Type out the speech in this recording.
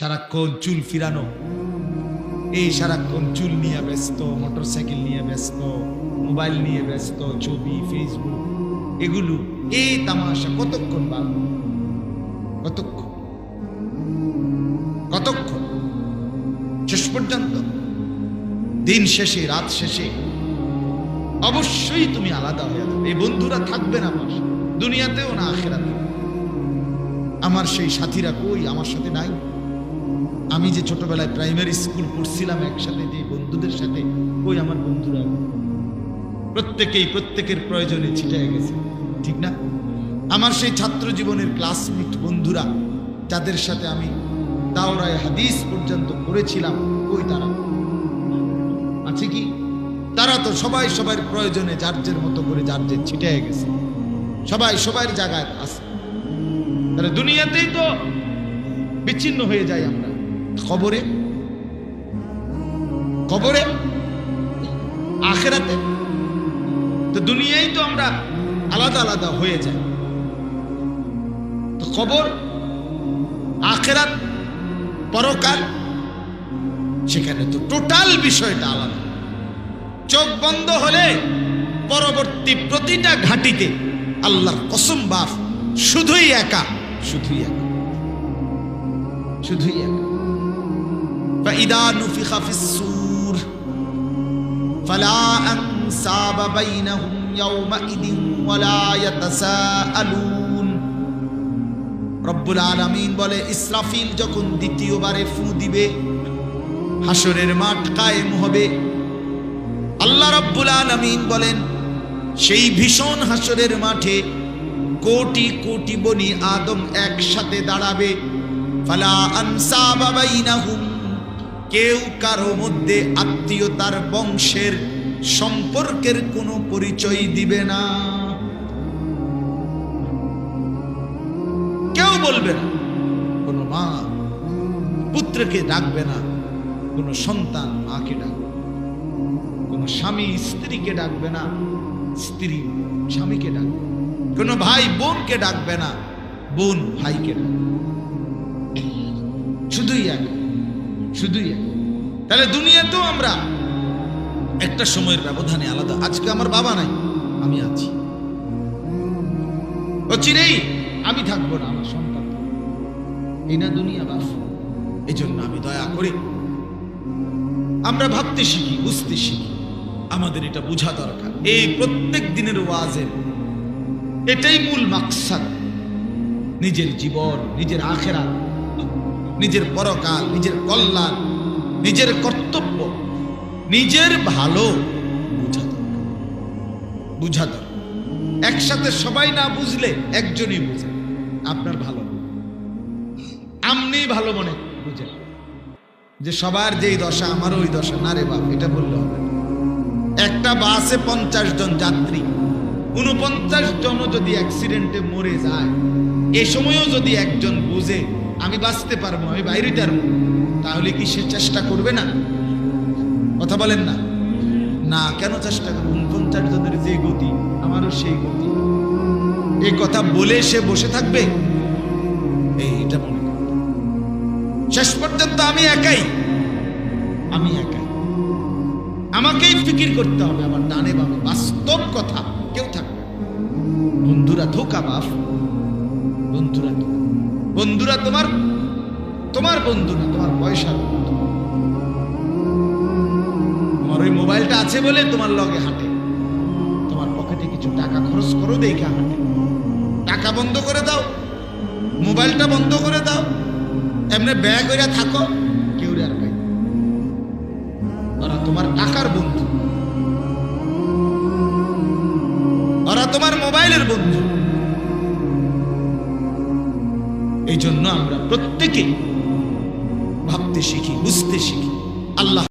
সারাক্ষণ চুল ফিরানো। এই সারাক্ষণ চুল নিয়ে ব্যস্ত, মোটরসাইকেল নিয়ে ব্যস্ত, মোবাইল নিয়ে ব্যস্ত, ছবি ফেসবুক এগুলো এই তামাশা কতক্ষণ বা কতক্ষণ? কতক্ষণ? শেষ পর্যন্ত? দিন শেষে, রাত শেষে? অবশ্যই তুমি আলাদা হয়ে যাবে। এই বন্ধুরা থাকবে না আমার দুনিয়াতেও না আখেরাতে আমার সেই সাথীরা কই? আমার সাথে নাই? আমি যে ছোটবেলায় প্রাইমারি স্কুল পড়ছিলাম একসাথে, যে বন্ধুদের সাথে কই আমার বন্ধুরা প্রত্যেকেই প্রত্যেকের প্রয়োজনে ছিটে গেছে, ঠিক না? আমার সেই ছাত্র জীবনের ক্লাসমেট বন্ধুরা, যাদের সাথে আমি দাওরায় হাদিস পর্যন্ত পড়েছিলাম কই তারা। আছে কি? তারা তো সবাই সবার প্রয়োজনে যার যার মতো করে যার যে ছিটে গেছে। সবাই সবার জায়গায় আছে। তাহলে দুনিয়াতেই তো বিচ্ছিন্ন হয়ে যাই আমরা। খবরে খবরে আখেরাতে? তো দুনিয়ায় তো আমরা আলাদা আলাদা হয়ে যাই। তো খবর আখেরাত, পরকাল, সেখানে তো টোটাল বিষয়টা আলাদা। চোখ বন্ধ হলে পরবর্তী প্রতিটা ঘাটিতে আল্লাহর কসম বাফ, শুধুই একা শুধুই একা শুধুই একা। فإذا نفخ في الصور فلا أنساب بينهم يومئذ ولا يتساءلون রব্বুল আলামিন বলে ইসরাফিল যখন দ্বিতীয়বারে ফু দিবে হাসরের মাঠ কায়েম হবে আল্লাহ রব্বুল আলামিন বলেন সেই ভীষণ হাসরের মাঠে কোটি কোটি বনি আদম একসাথে দাঁড়াবে ফালা আনসাবা বাইনাহুম কেউ কারও মধ্যে আত্মীয়তার বংশের সম্পর্কের কোনো পরিচয় দিবে না কেউ বলবে না, কোনো মা পুত্রকে ডাকবে না, কোনো সন্তান মাকে ডাকবে। কোনো স্বামী স্ত্রীকে ডাকবে না, স্ত্রী স্বামীকে ডাকবে কোনো ভাই বোনকে ডাকবে না, বোন ভাইকে ডাকবে শুধুই এক শুধুই তাহলে দুনিয়াতেও আমরা একটা সময়ের ব্যবধানে আলাদা। আজকে আমার বাবা নাই, আমি আছি। ও চিনেই, আমি থাকব না, আমার সন্তান। এই না দুনিয়া বাস। এই জন্য আমি দয়া করি। আমরা ভাবতে শিখি, বুঝতে শিখি। আমাদের এটা বোঝা দরকার। এই প্রত্যেক দিনের ওয়াজের, এটাই মূল মাকসাদ। নিজের জীবন, নিজের আখেরা নিজের পরকাল, নিজের কল্যাণ, নিজের কর্তব্য, নিজের ভালো বুঝা বুঝা একসাথে সবাই না বুঝলে একজনই বুঝে আপনার ভালো আপনি ভালো মনে বুঝেন যে সবার যেই দশা, আমারও ওই দশা। না রে বাপ, এটা বললে হবে একটা বাসে পঞ্চাশ জন যাত্রী। উনপঞ্চাশ জনও যদি অ্যাক্সিডেন্টে মরে যায়, এ সময়ও যদি একজন বুঝে আমি বাঁচতে পারব, আমি বাইরে বাইরেটার তাহলে কি সে চেষ্টা করবে না? কথা বলেন না। না, কেন চেষ্টা করব? উনপঞ্চাশ জনের যে গতি, আমারও সেই গতি। এই কথা বলে সে বসে থাকবে? এই, এটা মনে। শেষ পর্যন্ত আমি একাই। আমি একাই। আমাকেই ফিকির করতে হবে, আমার ডানে বামে। বাস্তব কথা, কেউ থাকবে বন্ধুরা, ধোকা বাপ বন্ধুরা, ধোঁকা। বন্ধুরা, তোমার তোমার বন্ধু না তোমার বন্ধু। তোমার ওই মোবাইলটা আছে বলে তোমার লগে হাঁটে। তোমার পকেটে কিছু টাকা খরচ করো দেখে হাঁটে। টাকা বন্ধ করে দাও, মোবাইলটা বন্ধ করে দাও, এমনি ব্যাগ হইয়া থাকো, কেউ আর পাই ওরা তোমার টাকার বন্ধু। ওরা তোমার মোবাইলের বন্ধু। এই জন্য আমরা প্রত্যেকে ভাবতে শিখি বুঝতে শিখি। আল্লাহ